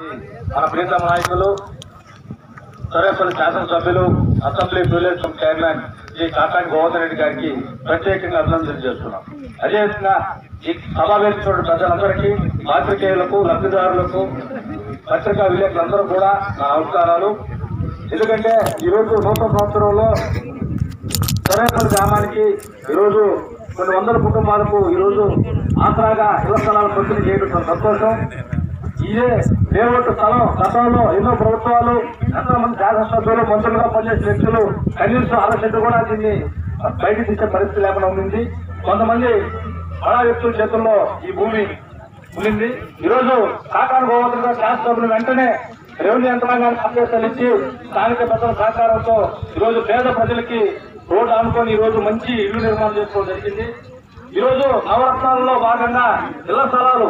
మన ప్రీతమ నాయకులు సరేపల్లి శాసనసభ్యులు assembly privilege chairman Shri Kakani Govardhan Reddy గారికి ప్రత్యేకంగా అభినందనలు చేస్తున్నాం అదేవిధంగా ఈ సమావేశించిన ప్రజలందరికీ పాత్రికేయులకు లబ్ధిదారులకు పత్రికా విలేకరులందరూ కూడా నా నమస్కారాలు. ఎందుకంటే ఈరోజు నూతన సంవత్సరంలో సరేపల్లి గ్రామానికి ఈరోజు కొన్ని వందల కుటుంబాలకు ఈరోజు ఆసరాగా ఇళ్ళ స్థలాలు పంపిణీ చేయడం సంతోషం. ఇదే లేఅవుట్ స్థలం గతంలో ఎన్నో ప్రభుత్వాలు ఎంతో మంది శాసనసభ్యులు మంత్రులుగా పనిచేసిన వ్యక్తులు కనీసం అరసెట్టు కూడా దీన్ని బయటికి తీసే పరిస్థితి లేకుండా ఉండింది. కొంతమంది బడా వ్యక్తుల చేతుల్లో ఈ భూమి ఉండింది. ఈరోజు కాకాను గోవర్ధన్ శాసనసభ్యులు వెంటనే రెవెన్యూ యంత్రాంగానికి సందేశాలు ఇచ్చి స్థానిక పెద్దల సహకారంతో ఈరోజు పేద ప్రజలకి రోడ్డు అనుకొని ఈరోజు మంచి ఇల్లు నిర్మాణం చేసుకోవడం జరిగింది. ఈరోజు నవరత్నాలలో భాగంగా ఇళ్ళ స్థలాలు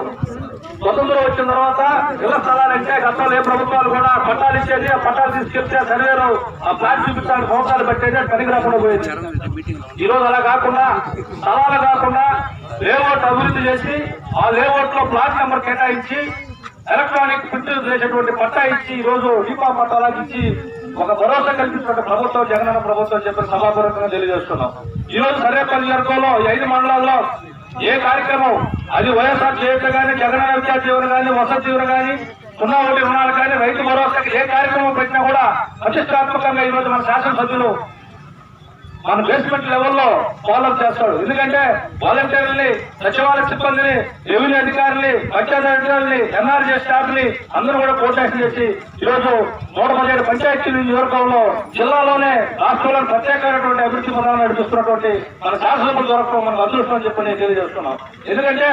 స్వతంత్రం వచ్చిన తర్వాత ఇళ్ళ స్థలాలంటే గతంలో ఏ ప్రభుత్వాలు కూడా పట్టాలు ఇచ్చేది ఆ పట్టాలు తీసుకెళ్తే సర్వేలు ఆ ప్లాట్ చూపించడానికి సంవత్సరాలు పెట్టేది పనికి రాకుండా పోయేది. ఈ రోజు అలా కాకుండా స్థలాలు కాకుండా లేఅవుట్ అభివృద్ధి చేసి ఆ లేఅవుట్లో ప్లాట్ నెంబర్ కేటాయించి ఎలక్ట్రానిక్ ప్రింట్ చేసేటువంటి పట్టా ఇచ్చి ఈ రోజు దీపా పట్టాలకు ఇచ్చి ఒక భరోసా కల్పిస్తున్న ప్రభుత్వం జగనన్న ప్రభుత్వం చెప్పిన సభాపూర్వకంగా తెలియజేస్తున్నాం. ఈ రోజు సర్వేపల్లి నియోజకవర్గంలో ఈ ఐదు మండలాల్లో ఏ కార్యక్రమం అది వైఎస్ఆర్ చేత కానీ జగన్ విద్యా జీవన కానీ వసతి జీవన కానీ సున్నా ఒకటి రుణాలు కానీ రైతు భరోసాకి ఏ కార్యక్రమం పెట్టినా కూడా ప్రతిష్టాత్మకంగా ఈరోజు మన శాసనసభ్యులు మన బేస్మెంట్ లెవెల్లో ఫాలో చేస్తాడు ఎందుకంటే వాలంటీర్లని సచివాలయ సిబ్బందిని రెవెన్యూ అధికారులని పంచాయతీ అధికారుల్ని ఎన్ఆర్జీ స్టాఫ్ని అందరూ కూడా కోటాక్షన్ చేసి ఈరోజు నూట పదిహేడు పంచాయతీ నియోజకవర్గంలో జిల్లాలోనే రాష్ట్రంలో ప్రత్యేకమైనటువంటి అభివృద్ధి పథకాలు నడిపిస్తున్నటువంటి మన శాసనసభ్యులు దొరకడం మనకు అదృష్టం అని చెప్పి నేను తెలియజేస్తున్నాం ఎందుకంటే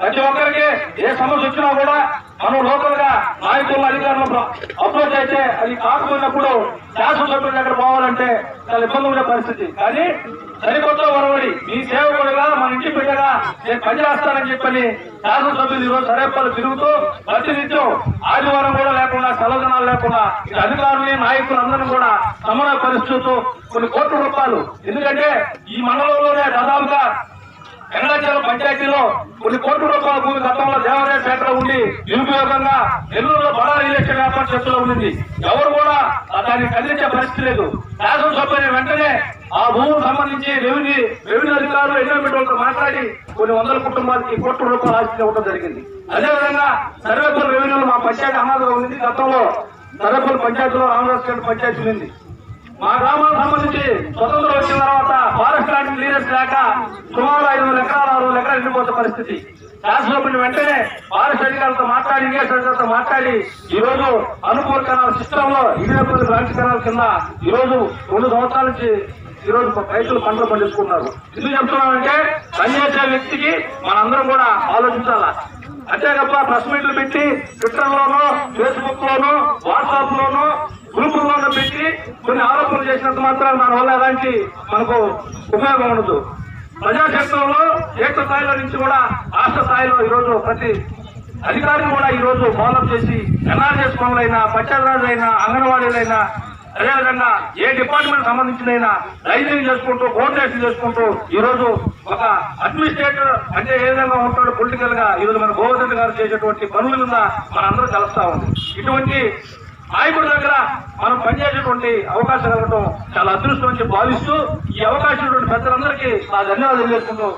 ప్రతి ఒక్కరికి ఏ సమస్య వచ్చినా కూడా మనం లోకల్గా నాయకుల అధికారులు అప్రోచ్ అయితే అది కాకపోయినప్పుడు శాసనసభ్యుల దగ్గర పోవాలంటే చాలా ఇబ్బంది ఉండే పరిస్థితి. కానీ సరికొత్త వరవడి మీ సేవకుడుగా మన ఇంటి బిడ్డగా నేను పనిచేస్తానని చెప్పని శాసనసభ్యులు ఈరోజు సరేపల్లి తిరుగుతూ ప్రతినిత్యం ఆదివారం కూడా లేకుండా సెలవునాలు లేకుండా ఇటు నాయకులు నాయకులందరినీ కూడా సమన్వయపరుస్తూ కొన్ని కోట్ల రూపాయలు. ఎందుకంటే ఈ మండలంలోనే దాదాపుగా వెంకటాచలం పంచాయతీలో కొన్ని కోట్ల రూపాయల భూమి గతంలో దేవాలయ శాఖలో ఉండి నిరుపయోగంగా నెల్లూరులో బడా రిలేషన్ వ్యాపార చర్చలో ఉంది. ఎవరు కూడా దాన్ని కదిలించే పరిస్థితి లేదు. శాసనసభ్యుని వెంటనే ఆ భూమికి సంబంధించి రెవెన్యూ రెవెన్యూ అధికారులు ఎన్విరాన్మెంట్ వాళ్ళతో మాట్లాడి కొన్ని వందల కుటుంబాలకి కోట్ల రూపాయలు ఆశించి ఇవ్వడం జరిగింది. అదేవిధంగా సర్వేపల్ రెవెన్యూలో మా పంచాయతీ అనాథగా ఉంది. గతంలో సర్వేపల్ పంచాయతీలో రామరాజు గారి పంచాయతీ ఉంది. మా గ్రామాలకు సంబంధించి స్వతంత్రం వచ్చిన తర్వాత ఫారెస్ట్ ల్యాండ్ క్లియరెన్స్ లేక సుమారు ఐదు వందల ఎకరాలు ఆరు వందల ఎకరాలు ఎండిపోతున్న పరిస్థితి. శాసనసభ్యుని వెంటనే ఫారెస్ట్ అధికారులతో మాట్లాడి ఇంగ్లీష్ అధికారులతో మాట్లాడి ఈ రోజు అనుకూల కెనాల్ సిస్టమ్లో ఇరవై బ్రాంచ్ కెనాల్ కింద ఈ రోజు రెండు సంవత్సరాల నుంచి ఈ రోజు రైతులు పంటలు పండించుకున్నారు ఎందుకు చెప్తున్నామంటే పనిచేసే వ్యక్తికి మనందరం కూడా ఆలోచించాలా? అంతే తప్ప ప్రెస్ మీట్లు పెట్టి ట్విట్టర్ లోనో ఫేస్బుక్ లోనో వాట్సాప్ లోనో గ్రూపుల్లోనూ పెట్టి కొన్ని చేసినంత మాత్రం దానివల్ల ఎలాంటి మనకు ఉపయోగం ఉండదు. ప్రజాక్షేత్రంలో ఏక స్థాయిలో నుంచి కూడా రాష్ట్ర స్థాయిలో ఈరోజు ప్రతి అధికారిని కూడా ఈరోజు రోజు ఫాలోఅప్ చేసి ఎన్ఆర్ఎస్ పనులైనా పంచాయతీరాజైనా అంగన్వాడీలైనా అదేవిధంగా ఏ డిపార్ట్మెంట్ సంబంధించినైనా లైజింగ్ చేసుకుంటూ కోఆర్డినేషన్ చేసుకుంటూ ఈ రోజు ఒక అడ్మినిస్ట్రేటర్ అంటే ఏ విధంగా ఉంటాడు పొలిటికల్గా ఈ రోజు మన గోవర్ధన్ గారు చేసేటువంటి పనుల మీద మనందరూ కలుస్తా ఉంది ఇటువంటి నాయకుడి దగ్గర మనం పనిచేసేటువంటి అవకాశం కలగటం చాలా అదృష్టం అని భావిస్తూ ఈ అవకాశం ఉన్నటువంటి పెద్దలందరికీ నా ధన్యవాదాలు చేసుకుంటూ